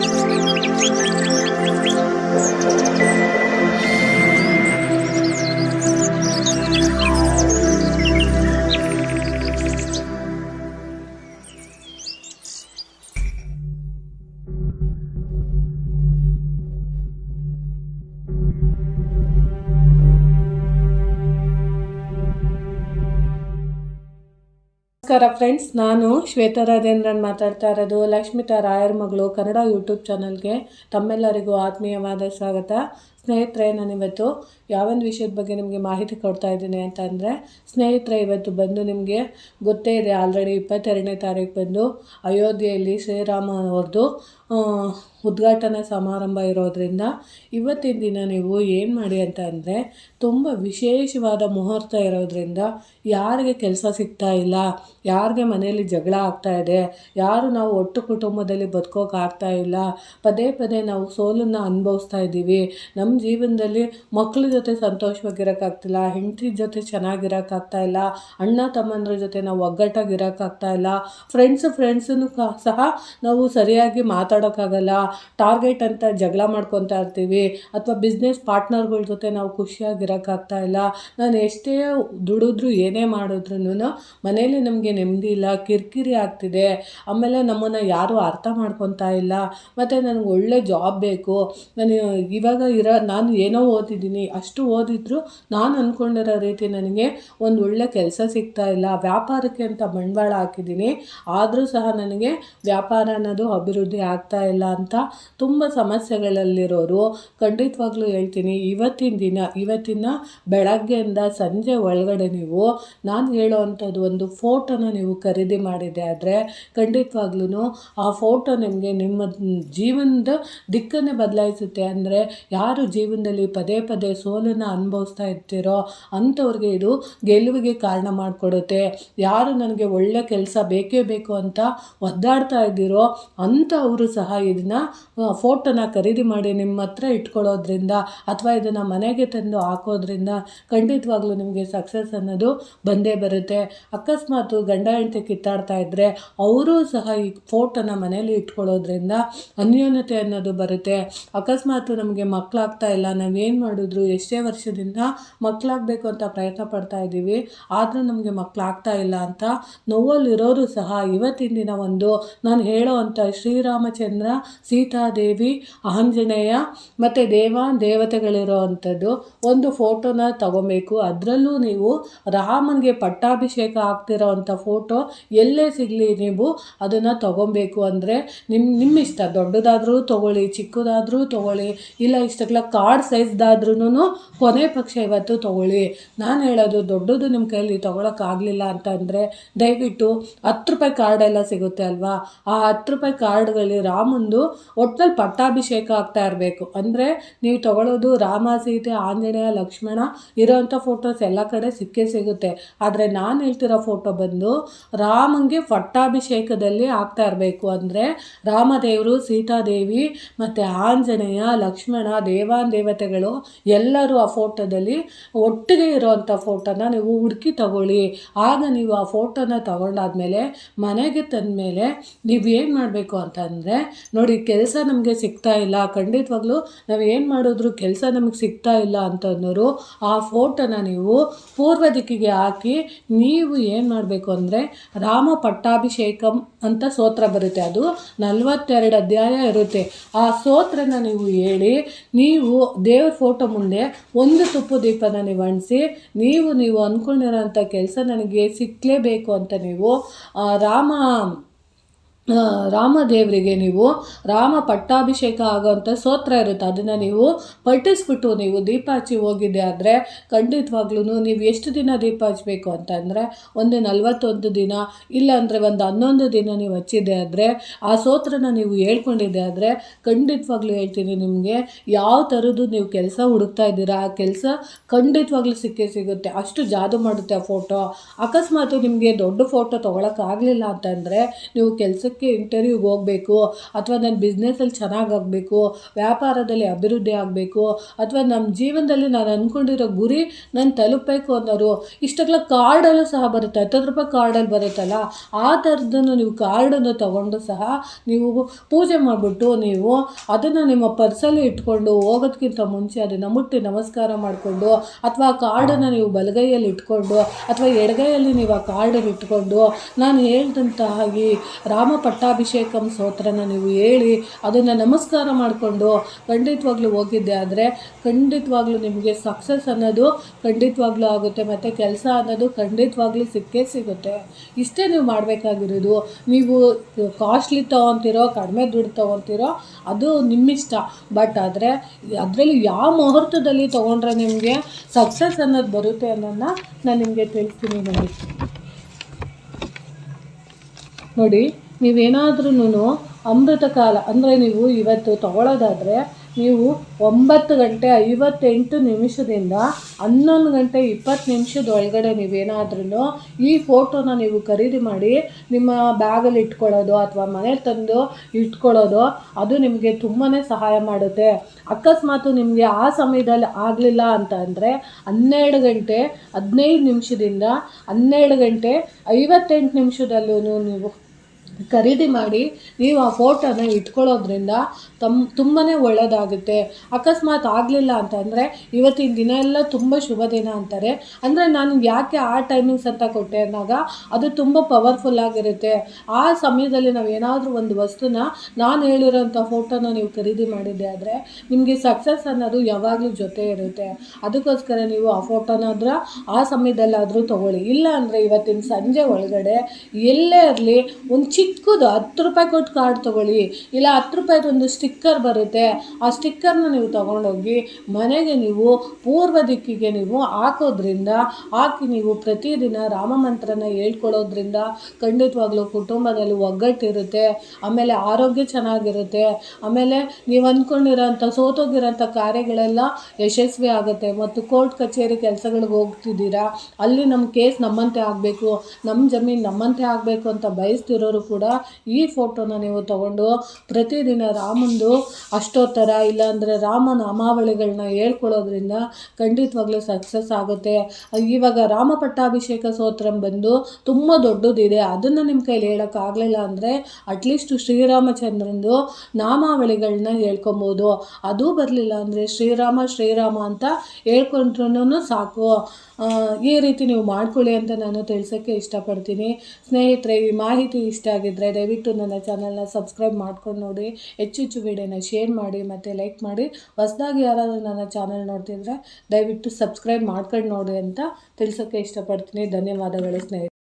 Música ನಮಸ್ಕಾರ ಫ್ರೆಂಡ್ಸ್, ನಾನು ಶ್ವೇತಾ ರಾಜೇಂದ್ರನ್ ಮಾತಾಡ್ತಾ ಇರೋದು. ಲಕ್ಷ್ಮಿತಾ ರಾಯರ್ ಮಗಳು ಕನ್ನಡ ಯೂಟ್ಯೂಬ್ ಚಾನಲ್ಗೆ ತಮ್ಮೆಲ್ಲರಿಗೂ ಆತ್ಮೀಯವಾದ ಸ್ವಾಗತ. ಸ್ನೇಹಿತರೆ ನಾನಿವತ್ತು ಯಾವೊಂದು ವಿಷಯದ ಬಗ್ಗೆ ನಿಮಗೆ ಮಾಹಿತಿ ಕೊಡ್ತಾ ಇದ್ದೀನಿ ಅಂತ ಅಂದರೆ ಸ್ನೇಹಿತರೆ, ಇವತ್ತು ಬಂದು ನಿಮಗೆ ಗೊತ್ತೇ ಇದೆ, ಆಲ್ರೆಡಿ ಇಪ್ಪತ್ತೆರಡನೇ ತಾರೀಕು ಬಂದು ಅಯೋಧ್ಯೆಯಲ್ಲಿ ಶ್ರೀರಾಮ ಅವ್ರದ್ದು ಉದ್ಘಾಟನಾ ಸಮಾರಂಭ ಇರೋದರಿಂದ ಇವತ್ತಿನ ದಿನ ನೀವು ಏನು ಮಾಡಿ ಅಂತ ಅಂದರೆ ತುಂಬ ವಿಶೇಷವಾದ ಮುಹೂರ್ತ ಇರೋದರಿಂದ ಯಾರಿಗೆ ಕೆಲಸ ಸಿಗ್ತಾ ಇಲ್ಲ, ಯಾರಿಗೆ ಮನೆಯಲ್ಲಿ ಜಗಳ ಆಗ್ತಾ ಇದೆ, ಯಾರು ನಾವು ಒಟ್ಟು ಕುಟುಂಬದಲ್ಲಿ ಬದುಕೋಕ್ಕಾಗ್ತಾ ಇಲ್ಲ, ಪದೇ ಪದೇ ನಾವು ಸೋಲನ್ನು ಅನುಭವಿಸ್ತಾ ಇದ್ದೀವಿ ನಮ್ಮ ಜೀವನದಲ್ಲಿ ಮಕ್ಕಳ ಜೊತೆ ಸಂತೋಷವಾಗಿರೋಕ್ಕಾಗ್ತಿಲ್ಲ ಹೆಂಡತಿ ಜೊತೆ ಚೆನ್ನಾಗಿರೋಕ್ಕಾಗ್ತಾ ಇಲ್ಲ, ಅಣ್ಣ ತಮ್ಮಂದ್ರ ಜೊತೆ ನಾವು ಒಗ್ಗಟ್ಟಾಗಿರೋಕ್ಕಾಗ್ತಾ ಇಲ್ಲ ಫ್ರೆಂಡ್ಸ್ ಫ್ರೆಂಡ್ಸನ್ನು ಸಹ ನಾವು ಸರಿಯಾಗಿ ಮಾತಾಡೋಕ್ಕಾಗಲ್ಲ, ಟಾರ್ಗೆಟ್ ಅಂತ ಜಗಳ ಮಾಡ್ಕೊತಾ ಇರ್ತೀವಿ ಅಥವಾ ಬಿಸ್ನೆಸ್ ಪಾರ್ಟ್ನರ್ಗಳ ಜೊತೆ ನಾವು ಖುಷಿಯಾಗಿರೋಕ್ಕಾಗ್ತಾ ಇಲ್ಲ, ನಾನು ಎಷ್ಟೇ ದುಡಿದ್ರು ಏನೇ ಮಾಡಿದ್ರು ಮನೇಲಿ ನಮಗೆ ನೆಮ್ಮದಿ ಇಲ್ಲ, ಕಿರಿಕಿರಿ ಆಗ್ತಿದೆ, ಆಮೇಲೆ ನಮ್ಮನ್ನು ಯಾರೂ ಅರ್ಥ ಮಾಡ್ಕೊತಾ ಇಲ್ಲ, ಮತ್ತು ನನಗೆ ಒಳ್ಳೆ ಜಾಬ್ ಬೇಕು, ನಾನು ಇವಾಗ ಇರೋ ನಾನು ಏನೋ ಓದಿದ್ದೀನಿ, ಅಷ್ಟು ಓದಿದ್ರು ನಾನು ಅಂದ್ಕೊಂಡಿರೋ ರೀತಿ ನನಗೆ ಒಂದು ಒಳ್ಳೆ ಕೆಲಸ ಸಿಗ್ತಾ ಇಲ್ಲ, ವ್ಯಾಪಾರಕ್ಕೆ ಅಂತ ಬಂಡವಾಳ ಹಾಕಿದ್ದೀನಿ, ಆದರೂ ಸಹ ನನಗೆ ವ್ಯಾಪಾರ ಅನ್ನೋದು ಅಭಿವೃದ್ಧಿ ಆಗ್ತಾ ಇಲ್ಲ ಅಂತ ತುಂಬ ಸಮಸ್ಯೆಗಳಲ್ಲಿರೋರು. ಖಂಡಿತವಾಗ್ಲೂ ಹೇಳ್ತೀನಿ, ಇವತ್ತಿನ ದಿನ, ಇವತ್ತಿನ ಬೆಳಗ್ಗೆಯಿಂದ ಸಂಜೆ ಒಳಗಡೆ ನೀವು, ನಾನು ಹೇಳೋ ಅಂಥದ್ದು ಒಂದು ಫೋಟೋನ ನೀವು ಖರೀದಿ ಮಾಡಿದೆ ಆದರೆ ಖಂಡಿತವಾಗ್ಲೂ ಆ ಫೋಟೋ ನಿಮಗೆ ನಿಮ್ಮ ಜೀವನದ ದಿಕ್ಕನ್ನೇ ಬದಲಾಯಿಸುತ್ತೆ. ಅಂದರೆ ಯಾರು ಜೀವನದಲ್ಲಿ ಪದೇ ಪದೇ ಸೋಲನ್ನು ಅನುಭವಿಸ್ತಾ ಇರ್ತೀರೋ ಅಂಥವ್ರಿಗೆ ಇದು ಗೆಲುವಿಗೆ ಕಾರಣ ಮಾಡಿಕೊಡುತ್ತೆ. ಯಾರು ನನಗೆ ಒಳ್ಳೆ ಕೆಲಸ ಬೇಕೇ ಬೇಕು ಅಂತ ಒದ್ದಾಡ್ತಾ ಇದ್ದೀರೋ ಅಂಥವರು ಸಹ ಇದನ್ನು ಫೋಟೋನ ಖರೀದಿ ಮಾಡಿ ನಿಮ್ಮ ಹತ್ರ ಇಟ್ಕೊಳ್ಳೋದ್ರಿಂದ ಅಥವಾ ಇದನ್ನು ಮನೆಗೆ ತಂದು ಹಾಕೋದ್ರಿಂದ ಖಂಡಿತವಾಗ್ಲೂ ನಿಮಗೆ ಸಕ್ಸಸ್ ಅನ್ನೋದು ಬಂದೇ ಬರುತ್ತೆ. ಅಕಸ್ಮಾತ್ ಗಂಡ ಹೆಂಡತಿ ಕಿತ್ತಾಡ್ತಾ ಇದ್ದರೆ ಅವರೂ ಸಹ ಈ ಫೋಟೋನ ಮನೇಲಿ ಇಟ್ಕೊಳ್ಳೋದ್ರಿಂದ ಅನ್ಯೋನ್ಯತೆ ಅನ್ನೋದು ಬರುತ್ತೆ. ಅಕಸ್ಮಾತ್ ನಮಗೆ ಮಕ್ಕಳಾಗ್ತಾ ಇಲ್ಲ, ನಾವೇನು ಮಾಡಿದ್ರು, ಎಷ್ಟೇ ವರ್ಷದಿಂದ ಮಕ್ಕಳಾಗಬೇಕು ಅಂತ ಪ್ರಯತ್ನ ಪಡ್ತಾ ಇದ್ದೀವಿ, ಆದರೂ ನಮಗೆ ಮಕ್ಕಳಾಗ್ತಾ ಇಲ್ಲ ಅಂತ ನೋವಲ್ಲಿರೋರು ಸಹ ಇವತ್ತಿನ ದಿನ ಒಂದು, ನಾನು ಹೇಳೋ ಅಂಥ ಶ್ರೀರಾಮಚಂದ್ರ ಸೀತಾದೇವಿ, ಆಂಜನೇಯ ಮತ್ತು ದೇವ ದೇವತೆಗಳಿರೋ ಅಂಥದ್ದು ಒಂದು ಫೋಟೋನ ತಗೋಬೇಕು. ಅದರಲ್ಲೂ ನೀವು ರಾಮನಿಗೆ ಪಟ್ಟಾಭಿಷೇಕ ಆಗ್ತಿರೋ ಅಂಥ ಫೋಟೋ ಎಲ್ಲೇ ಸಿಗಲಿ ನೀವು ಅದನ್ನು ತಗೊಬೇಕು ಅಂದರೆ ನಿಮ್ಮ ನಿಮ್ಮ ಇಷ್ಟ ದೊಡ್ಡದಾದರೂ ತೊಗೊಳ್ಳಿ, ಚಿಕ್ಕದಾದರೂ ತೊಗೊಳ್ಳಿ, ಇಲ್ಲ ಇಷ್ಟಕ್ಕೆಲ್ಲ ಕಾರ್ಡ್ ಸೈಜ್ದಾದ್ರೂ ಕೊನೆ ಪಕ್ಷ ಇವತ್ತು ತೊಗೊಳ್ಳಿ. ನಾನು ಹೇಳೋದು ದೊಡ್ಡದು ನಿಮ್ಮ ಕೈಯಲ್ಲಿ ತೊಗೊಳಕ್ಕಾಗಲಿಲ್ಲ ಅಂತಂದರೆ ದಯವಿಟ್ಟು ಹತ್ತು ರೂಪಾಯಿ ಕಾರ್ಡೆಲ್ಲ ಸಿಗುತ್ತೆ ಅಲ್ವಾ? ಆ ಹತ್ತು ರೂಪಾಯಿ ಕಾರ್ಡ್ಗಳಲ್ಲಿ ರಾಮಂದು ಒಟ್ಟಲ್ಲಿ ಪಟ್ಟಾಭಿಷೇಕ ಆಗ್ತಾ ಇರಬೇಕು. ಅಂದರೆ ನೀವು ತಗೊಳ್ಳೋದು ರಾಮ ಸೀತೆ, ಆಂಜನೇಯ, ಲಕ್ಷ್ಮಣ ಇರೋವಂಥ ಫೋಟೋಸ್ ಎಲ್ಲ ಕಡೆ ಸಿಕ್ಕೇ ಸಿಗುತ್ತೆ. ಆದರೆ ನಾನು ಹೇಳ್ತಿರೋ ಫೋಟೋ ಬಂದು ರಾಮಂಗೆ ಪಟ್ಟಾಭಿಷೇಕದಲ್ಲಿ ಆಗ್ತಾ ಇರಬೇಕು. ಅಂದರೆ ರಾಮದೇವರು, ಸೀತಾದೇವಿ ಮತ್ತು ಆಂಜನೇಯ, ಲಕ್ಷ್ಮಣ ದೇವಾನ್ ದೇವತೆಗಳು ಎಲ್ಲರೂ ಆ ಫೋಟೋದಲ್ಲಿ ಒಟ್ಟಿಗೆ ಇರೋವಂಥ ಫೋಟೋನ ನೀವು ಹುಡುಕಿ ತಗೊಳ್ಳಿ. ಆಗ ನೀವು ಆ ಫೋಟೋನ ತಗೊಂಡಾದ್ಮೇಲೆ ಮನೆಗೆ ತಂದ ಮೇಲೆ ನೀವು ಏನು ಮಾಡಬೇಕು ಅಂತಂದರೆ ನೋಡಿ, ಕೆಲಸ ನಮಗೆ ಸಿಗ್ತಾ ಇಲ್ಲ. ಖಂಡಿತವಾಗ್ಲೂ ನಾವು ಏನು ಮಾಡಿದ್ರು ಕೆಲಸ ನಮಗೆ ಸಿಗ್ತಾ ಇಲ್ಲ ಅಂತಂದವರು ಆ ಫೋಟೋನ ನೀವು ಪೂರ್ವ ದಿಕ್ಕಿಗೆ ಹಾಕಿ ನೀವು ಏನು ಮಾಡಬೇಕು ಅಂದರೆ ರಾಮ ಪಟ್ಟಾಭಿಷೇಕಂ ಅಂತ ಸ್ತೋತ್ರ ಬರುತ್ತೆ. ಅದು ನಲವತ್ತೆರಡು ಅಧ್ಯಾಯ ಇರುತ್ತೆ. ಆ ಸ್ತೋತ್ರನ ನೀವು ಹೇಳಿ, ನೀವು ದೇವ್ರ ಫೋಟೋ ಮುಂದೆ ಒಂದು ತುಪ್ಪು ದೀಪನ ನೀವು ಅಂಟಿಸಿ, ನೀವು ನೀವು ಅಂದ್ಕೊಂಡಿರೋಂಥ ಕೆಲಸ ನನಗೆ ಸಿಕ್ಕಲೇಬೇಕು ಅಂತ ನೀವು ರಾಮ ರಾಮದೇವರಿಗೆ ನೀವು ರಾಮ ಪಟ್ಟಾಭಿಷೇಕ ಆಗೋವಂಥ ಸ್ತೋತ್ರ ಇರುತ್ತೆ. ಅದನ್ನು ನೀವು ಪಠಿಸ್ಬಿಟ್ಟು ನೀವು ದೀಪ ಹಚ್ಚಿ ಹೋಗಿದ್ದೆ ಆದರೆ ಖಂಡಿತವಾಗ್ಲೂ ನೀವು ಎಷ್ಟು ದಿನ ದೀಪ ಹಚ್ಚಬೇಕು ಅಂತಂದರೆ ಒಂದು ನಲವತ್ತೊಂದು ದಿನ ಇಲ್ಲಾಂದರೆ ಒಂದು ಹನ್ನೊಂದು ದಿನ ನೀವು ಹಚ್ಚಿದೆ ಆದರೆ ಆ ಸ್ತೋತ್ರನ ನೀವು ಹೇಳ್ಕೊಂಡಿದ್ದೆ ಆದರೆ ಖಂಡಿತವಾಗ್ಲೂ ಹೇಳ್ತೀನಿ ನಿಮಗೆ, ಯಾವ ಥರದ್ದು ನೀವು ಕೆಲಸ ಹುಡುಕ್ತಾ ಇದ್ದೀರಾ, ಆ ಕೆಲಸ ಖಂಡಿತವಾಗ್ಲೂ ಸಿಕ್ಕೇ ಸಿಗುತ್ತೆ. ಅಷ್ಟು ಜಾದು ಮಾಡುತ್ತೆ ಆ ಫೋಟೋ ಅಕಸ್ಮಾತ್ ನಿಮಗೆ ದೊಡ್ಡ ಫೋಟೋ ತೊಗೊಳಕ್ಕಾಗಲಿಲ್ಲ ಅಂತಂದರೆ ನೀವು ಕೆಲಸಕ್ಕೆ ಕೆಲಸಕ್ಕೆ ಇಂಟರ್ವ್ಯೂಗೆ ಹೋಗಬೇಕು, ಅಥವಾ ನನ್ನ ಬಿಸ್ನೆಸ್ಸಲ್ಲಿ ಚೆನ್ನಾಗಾಗಬೇಕು ವ್ಯಾಪಾರದಲ್ಲಿ ಅಭಿವೃದ್ಧಿ ಆಗಬೇಕು, ಅಥವಾ ನಮ್ಮ ಜೀವನದಲ್ಲಿ ನಾನು ಅಂದ್ಕೊಂಡಿರೋ ಗುರಿ ನಾನು ತಲುಪಬೇಕು ಅನ್ನೋರು ಇಷ್ಟೆಲ್ಲ ಕಾರ್ಡಲ್ಲೂ ಸಹ ಬರುತ್ತೆ, ಹತ್ತತ್ತು ರೂಪಾಯಿ ಕಾರ್ಡಲ್ಲಿ ಬರುತ್ತಲ್ಲ, ಆ ಥರದನ್ನು ನೀವು ಕಾರ್ಡನ್ನು ತಗೊಂಡು ಸಹ ನೀವು ಪೂಜೆ ಮಾಡಿಬಿಟ್ಟು ನೀವು ಅದನ್ನು ನಿಮ್ಮ ಪರ್ಸಲ್ಲಿ ಇಟ್ಕೊಂಡು ಹೋಗೋದಕ್ಕಿಂತ ಮುಂಚೆ ಅದನ್ನು ಮುಟ್ಟಿ ನಮಸ್ಕಾರ ಮಾಡಿಕೊಂಡು, ಅಥವಾ ಆ ಕಾರ್ಡನ್ನು ನೀವು ಬಲಗೈಯಲ್ಲಿ ಇಟ್ಕೊಂಡು, ಅಥವಾ ಎಡಗೈಯಲ್ಲಿ ನೀವು ಆ ಕಾರ್ಡನ್ನು ಇಟ್ಕೊಂಡು, ನಾನು ಹೇಳ್ದಂತಹ ಈ ರಾಮ ಪಟ್ಟಾಭಿಷೇಕಂ ಸ್ತೋತ್ರನ ನೀವು ಹೇಳಿ ಅದನ್ನು ನಮಸ್ಕಾರ ಮಾಡಿಕೊಂಡು ಖಂಡಿತವಾಗ್ಲೂ ಹೋಗಿದ್ದೆ ಆದರೆ ಖಂಡಿತವಾಗ್ಲೂ ನಿಮಗೆ ಸಕ್ಸಸ್ ಅನ್ನೋದು ಖಂಡಿತವಾಗ್ಲೂ ಆಗುತ್ತೆ ಮತ್ತು ಕೆಲಸ ಅನ್ನೋದು ಖಂಡಿತವಾಗ್ಲೂ ಸಿಕ್ಕೇ ಸಿಗುತ್ತೆ. ಇಷ್ಟೇ ನೀವು ಮಾಡಬೇಕಾಗಿರೋದು. ನೀವು ಕಾಸ್ಟ್ಲಿ ತೊಗೊತಿರೋ ಕಡಿಮೆ ದುಡ್ಡು ತೊಗೊತಿರೋ ಅದು ನಿಮ್ಮಿಷ್ಟ. ಬಟ್ ಆದರೆ ಅದರಲ್ಲಿ ಯಾವ ಮುಹೂರ್ತದಲ್ಲಿ ತೊಗೊಂಡ್ರೆ ನಿಮಗೆ ಸಕ್ಸಸ್ ಅನ್ನೋದು ಬರುತ್ತೆ ಅನ್ನೋದನ್ನ ನಾನು ನಿಮಗೆ ತಿಳಿಸ್ತೀನಿ ನೋಡಿ. ನೋಡಿ. ನೀವೇನಾದ್ರೂ ಅಮೃತ ಕಾಲ, ಅಂದರೆ ನೀವು ಇವತ್ತು ತಗೊಳ್ಳೋದಾದರೆ ನೀವು ಒಂಬತ್ತು ಗಂಟೆ ಐವತ್ತೆಂಟು ನಿಮಿಷದಿಂದ ಹನ್ನೊಂದು ಗಂಟೆ ಇಪ್ಪತ್ತು ನಿಮಿಷದೊಳಗಡೆ ನೀವೇನಾದ್ರೂ ಈ ಫೋಟೋನ ನೀವು ಖರೀದಿ ಮಾಡಿ ನಿಮ್ಮ ಬ್ಯಾಗಲ್ಲಿ ಇಟ್ಕೊಳ್ಳೋದು ಅಥವಾ ಮನೆ ತಂದು ಇಟ್ಕೊಳ್ಳೋದು, ಅದು ನಿಮಗೆ ತುಂಬಾ ಸಹಾಯ ಮಾಡುತ್ತೆ. ಅಕಸ್ಮಾತು ನಿಮಗೆ ಆ ಸಮಯದಲ್ಲಿ ಆಗಲಿಲ್ಲ ಅಂತ ಅಂದರೆ ಹನ್ನೆರಡು ಗಂಟೆ ಹದಿನೈದು ನಿಮಿಷದಿಂದ ಹನ್ನೆರಡು ಗಂಟೆ ಐವತ್ತೆಂಟು ನಿಮಿಷದಲ್ಲೂ ನೀವು ಖರೀದಿ ಮಾಡಿ ನೀವು ಆ ಫೋಟೋನ ಇಟ್ಕೊಳ್ಳೋದ್ರಿಂದ ತಮ್ಮ ತುಂಬಾ ಒಳ್ಳೆಯದಾಗುತ್ತೆ ಅಕಸ್ಮಾತ್ ಆಗಲಿಲ್ಲ ಅಂತಂದರೆ ಇವತ್ತಿನ ದಿನ ಎಲ್ಲ ತುಂಬ ಶುಭ ದಿನ ಅಂತಾರೆ. ಅಂದರೆ ನಾನು ಯಾಕೆ ಆ ಟೈಮಿಂಗ್ಸ್ ಅಂತ ಕೊಟ್ಟೆ ಅಂದಾಗ ಅದು ತುಂಬ ಪವರ್ಫುಲ್ ಆಗಿರುತ್ತೆ. ಆ ಸಮಯದಲ್ಲಿ ನಾವು ಏನಾದರೂ ಒಂದು ವಸ್ತುನ ನಾನು ಹೇಳಿರೋಂಥ ಫೋಟೋನ ನೀವು ಖರೀದಿ ಮಾಡಿದ್ದೆ ಆದರೆ ನಿಮಗೆ ಸಕ್ಸಸ್ ಅನ್ನೋದು ಯಾವಾಗಲೂ ಜೊತೆ ಇರುತ್ತೆ. ಅದಕ್ಕೋಸ್ಕರ ನೀವು ಆ ಫೋಟೋನಾದ್ರೂ ಆ ಸಮಯದಲ್ಲಾದರೂ ತೊಗೊಳ್ಳಿ. ಇಲ್ಲ ಅಂದರೆ ಇವತ್ತಿನ ಸಂಜೆ ಒಳಗಡೆ ಎಲ್ಲೇ ಇರಲಿ, ಒಂದು ಚಿಕ್ಕದು ಹತ್ತು ರೂಪಾಯಿ ಕೊಟ್ಟು ಕಾರ್ಡ್ ತೊಗೊಳ್ಳಿ. ಇಲ್ಲ ಹತ್ತು ರೂಪಾಯಿದೊಂದು ಸ್ಟಿಕ್ಕರ್ ಬರುತ್ತೆ. ಆ ಸ್ಟಿಕ್ಕರ್ನ ನೀವು ತೊಗೊಂಡೋಗಿ ಮನೆಗೆ ನೀವು ಪೂರ್ವ ದಿಕ್ಕಿಗೆ ನೀವು ಹಾಕೋದ್ರಿಂದ, ಹಾಕಿ ನೀವು ಪ್ರತಿದಿನ ರಾಮ ಮಂತ್ರನ ಹೇಳ್ಕೊಳ್ಳೋದ್ರಿಂದ ಖಂಡಿತವಾಗ್ಲೂ ಕುಟುಂಬದಲ್ಲಿ ಒಗ್ಗಟ್ಟಿರುತ್ತೆ, ಆಮೇಲೆ ಆರೋಗ್ಯ ಚೆನ್ನಾಗಿರುತ್ತೆ, ಆಮೇಲೆ ನೀವು ಅಂದ್ಕೊಂಡಿರೋಂಥ, ಸೋತೋಗಿರೋಂಥ ಕಾರ್ಯಗಳೆಲ್ಲ ಯಶಸ್ವಿ ಆಗುತ್ತೆ. ಮತ್ತು ಕೋರ್ಟ್ ಕಚೇರಿ ಕೆಲಸಗಳಿಗೆ ಹೋಗ್ತಿದ್ದೀರಾ, ಅಲ್ಲಿ ನಮ್ಮ ಕೇಸ್ ನಮ್ಮಂತೆ ಆಗಬೇಕು ನಮ್ಮ ಜಮೀನು ನಮ್ಮಂತೆ ಆಗಬೇಕು ಅಂತ ಬಯಸ್ತಿರೋರು ಕೂಡ ಈ ಫೋಟೋನ ನೀವು ತಗೊಂಡು ಪ್ರತಿದಿನ ರಾಮಂದು ಅಷ್ಟೋತ್ತರ ಇಲ್ಲಾಂದರೆ ರಾಮ ಅಮಾವಳಿಗಳನ್ನ ಹೇಳ್ಕೊಳ್ಳೋದ್ರಿಂದ ಖಂಡಿತವಾಗ್ಲೂ ಸಕ್ಸಸ್ ಆಗುತ್ತೆ. ಇವಾಗ ರಾಮ ಪಟ್ಟಾಭಿಷೇಕ ಸ್ತೋತ್ರ ಬಂದು ತುಂಬ ದೊಡ್ಡದಿದೆ. ಅದನ್ನು ನಿಮ್ಮ ಕೈಲಿ ಹೇಳೋಕ್ಕಾಗಲಿಲ್ಲ ಅಂದರೆ ಅಟ್ಲೀಸ್ಟ್ ಶ್ರೀರಾಮಚಂದ್ರಂದು ನಾಮಾವಳಿಗಳನ್ನ ಹೇಳ್ಕೊಬೋದು. ಅದು ಬರಲಿಲ್ಲ ಅಂದರೆ ಶ್ರೀರಾಮ ಶ್ರೀರಾಮ ಅಂತ ಹೇಳ್ಕೊಂಡ್ರೂ ಸಾಕು. ಈ ರೀತಿ ನೀವು ಮಾಡ್ಕೊಳ್ಳಿ ಅಂತ ನಾನು ತಿಳ್ಸೋಕ್ಕೆ ಇಷ್ಟಪಡ್ತೀನಿ. ಸ್ನೇಹಿತರೆ, ಈ ಮಾಹಿತಿ ಇಷ್ಟ ಆಗಿದ್ದರೆ ದಯವಿಟ್ಟು ನನ್ನ ಚಾನಲ್ನ ಸಬ್ಸ್ಕ್ರೈಬ್ ಮಾಡ್ಕೊಂಡು ನೋಡಿ. ಹೆಚ್ಚು ಹೆಚ್ಚು ವಿಡಿಯೋನ ಶೇರ್ ಮಾಡಿ ಮತ್ತು ಲೈಕ್ ಮಾಡಿ. ಹೊಸದಾಗಿ ಯಾರಾದರೂ ನನ್ನ ಚಾನಲ್ ನೋಡ್ತಿದ್ರೆ ದಯವಿಟ್ಟು ಸಬ್ಸ್ಕ್ರೈಬ್ ಮಾಡ್ಕೊಂಡು ನೋಡಿ ಅಂತ ತಿಳ್ಸೋಕ್ಕೆ ಇಷ್ಟಪಡ್ತೀನಿ. ಧನ್ಯವಾದಗಳು ಸ್ನೇಹಿತರೆ.